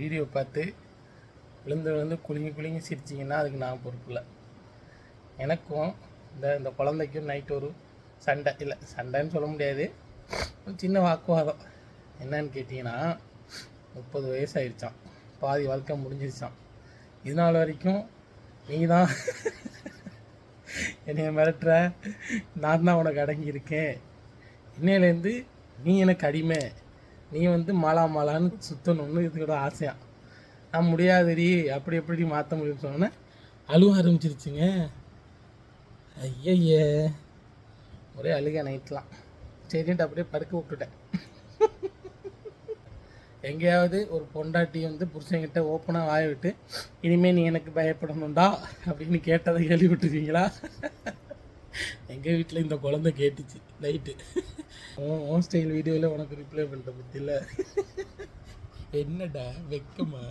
Video பார்த்து விழுந்து விழுந்து குலுங்கி குலுங்கி சிரிச்சிங்கன்னா அதுக்கு நான் பொறுப்பு எனக்கும் இந்த இந்த குழந்தைக்கும் நைட் ஒரு சண்டை. இல்லை சண்டைன்னு சொல்ல முடியாது. ஒரு சின்ன வாக்குவாதம். என்னன்னு கேட்டிங்கன்னா முப்பது வயசு ஆயிடுச்சான் பாதி வாழ்க்கை முடிஞ்சிருச்சான் இது நாள் வரைக்கும் நீ தான் என்னைய மிரட்டுற. நான் தான் உனக்கு அடங்கி இருக்கேன் இன்னையிலேருந்து நீ எனக்கு அடிமை. நீ வந்து மாலா மாலான்னு சுற்றணும்னு இதுக்கூட ஆசையா? நான் முடியாதுடி அப்படி எப்படி மாற்ற முடியும்னு சொன்னேன் அழுவ ஆரம்பிச்சிருச்சுங்க. ஐயய்ய ஒரே அழுக நைட்லாம். சரின்ட்டு அப்படியே படுக்க விட்டுட்டேன். எங்கேயாவது ஒரு பொண்டாட்டி வந்து புருஷன்கிட்ட ஓப்பனாக வாய விட்டு இனிமேல் நீ எனக்கு பயப்படணும்டா அப்படின்னு கேட்டதை கேள்விப்பட்டிருக்கீங்களா? எங்கள் வீட்டில் இந்த குழந்தை கேட்டுச்சு நைட்டு உன் உன் ஸ்டைல் வீடியோவில் உனக்கு ரிப்ளை பண்ணுற இல்லை என்னடா வெக்கமா?